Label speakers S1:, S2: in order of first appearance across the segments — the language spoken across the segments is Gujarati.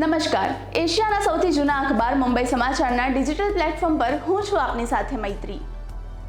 S1: નમસ્કાર. એશિયાના સૌથી જૂના અખબાર મુંબઈ સમાચારના ડિજિટલ પ્લેટફોર્મ પર હું છું આપની સાથે મૈત્રી.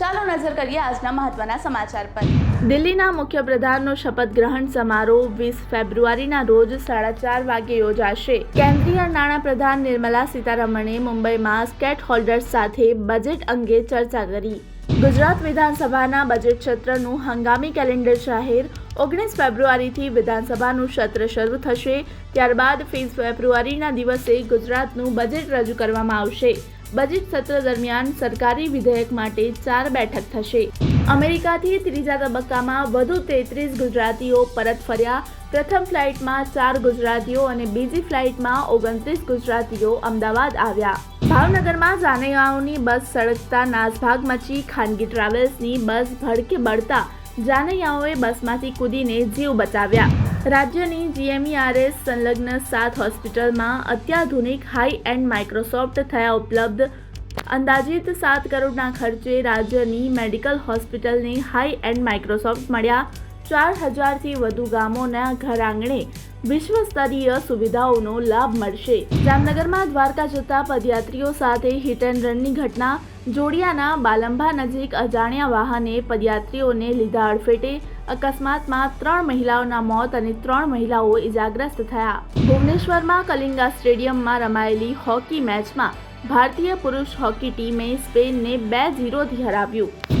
S1: ચાલો નજર કરીએ આજના મહત્વના સમાચાર પર. દિલ્હીના મુખ્યપ્રધાનનો શપથ ગ્રહણ સમારોહ વીસ ફેબ્રુઆરીના રોજ સાડા ચાર વાગે યોજાશે. કેન્દ્રીય નાણાપ્રધાન નિર્મલા સીતારમણે મુંબઈમાં સ્ટેટ હોલ્ડર્સ સાથે બજેટ અંગે ચર્ચા કરી. ગુજરાત વિધાનસભાના બજેટ સત્રનું હંગામી કેલેન્ડર જાહેર ઓગણીસ ફેબ્રુઆરીથી વિધાનસભાનું સત્ર શરૂ થશે. ત્યારબાદ વીસ ફેબ્રુઆરીના દિવસે ગુજરાતનું બજેટ રજૂ કરવામાં આવશે. બજેટ સત્ર દરમિયાન સરકારી વિધેયક માટે ચાર બેઠક થશે. અમેરિકાથી ત્રીજા તબક્કામાં વધુ તેત્રીસ ગુજરાતીઓ પરત ફર્યા. પ્રથમ ફ્લાઇટમાં ચાર ગુજરાતીઓ અને બીજી ફ્લાઇટમાં ઓગણત્રીસ ગુજરાતીઓ અમદાવાદ આવ્યા. ભાવનગરમાં જાનૈયાઓની બસ સળગતા નાસભાગ મચી ખાનગી ટ્રાવેલ્સની બસ ભડકે બળતા જાનૈયાઓએ બસમાંથી કૂદીને જીવ બચાવ્યા. રાજ્યની જીએમઈઆરએસ સંલગ્ન સાત હોસ્પિટલમાં અત્યાધુનિક હાઈ એન્ડ માઇક્રોસોફ્ટ થયા ઉપલબ્ધ. અંદાજિત સાત કરોડના ખર્ચે રાજ્યની મેડિકલ હોસ્પિટલને હાઈ એન્ડ માઇક્રોસોફ્ટ મળ્યા. ચાર હજારથી વધુ ગામોના ઘર આંગણે વિશ્વ સ્તરીય સુવિધાઓનો લાભ મળશે. જામનગરમાં દ્વારકા જતા પદયાત્રીઓ સાથે હિટ એન્ડ રનની ઘટના. જોડિયાના બાલંભા નજીક અજાણ્યા વાહને પદયાત્રીઓને લીધા અડફેટે. અકસ્માતમાં ત્રણ મહિલાઓના મોત અને ત્રણ મહિલાઓ ઇજાગ્રસ્ત થયા. ભુવનેશ્વરમાં કલિંગા સ્ટેડિયમમાં રમાયેલી હોકી મેચમાં ભારતીય પુરુષ હોકી ટીમે સ્પેનને બે ઝીરોથી હરાવ્યું.